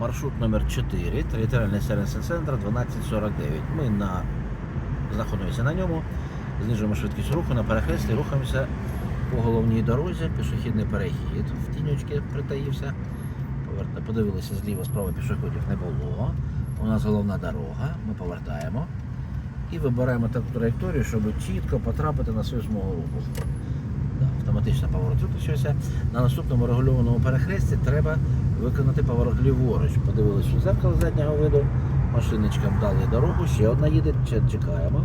Маршрут номер 4, територіальний сервісний центр 1249. Ми на... знаходимося на ньому, знижуємо швидкість руху на перехресті, рухаємося по головній дорозі, пішохідний перехід в тінючки притаївся. Подивилися зліва, справа пішоходів не було. У нас головна дорога, ми повертаємо і вибираємо таку траєкторію, щоб чітко потрапити на свою смугу руху. Да, автоматично поворот виключився. На наступному регульованому перехресті треба виконати поворот ліворуч. Подивилися в зеркало заднього виду, машиночкам дали дорогу, ще одна їде, чекаємо.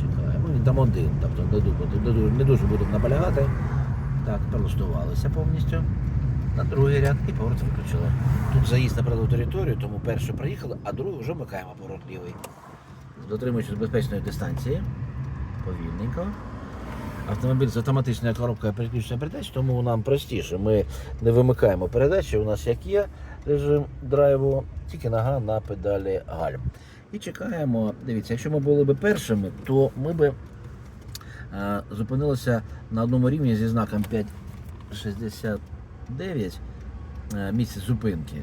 Чекаємо. Він там один, тобто не ду- не дуже будемо наполягати. Так, прилаштувалися повністю на другий ряд і поворот виключили. Тут заїзд на правову територію, тому перше приїхали, а другий вже вмикаємо поворот лівий. Дотримуючись безпечної дистанції, повільненько. Автомобіль з автоматичною коробкою переключення передач, тому нам простіше. Ми не вимикаємо передачі. У нас як є режим драйву, тільки нога на педалі гальм. І чекаємо. Дивіться, якщо ми були б першими, то ми б е, зупинилися на одному рівні зі знаком 5,69 е, місце зупинки.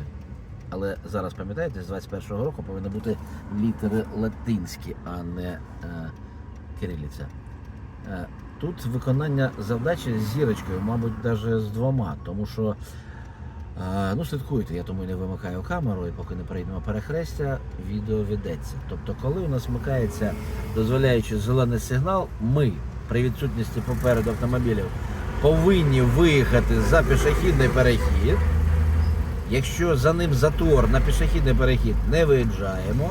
Але зараз пам'ятаєте, з 21-го року повинні бути літери латинські, а не е, кирилиця. Тут виконання завдачі з зірочкою, мабуть, навіть з двома, тому що е, ну, слідкуйте, я тому і не вимикаю камеру, і поки не перейдемо перехрестя, відео ведеться. Тобто, коли у нас вмикається дозволяючи зелений сигнал, ми при відсутності попереду автомобілів повинні виїхати за пішохідний перехід. Якщо за ним затор на пішохідний перехід не виїжджаємо,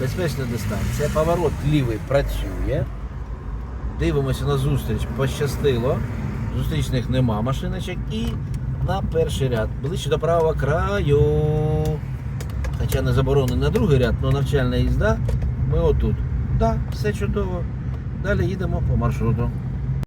безпечна дистанція, поворот лівий працює. Дивимося на зустріч, пощастило. Зустрічних нема машиночок. І на перший ряд, ближче до правого краю. Хоча не заборонено на другий ряд, але навчальна їзда. Ми отут. Так, да, все чудово. Далі їдемо по маршруту.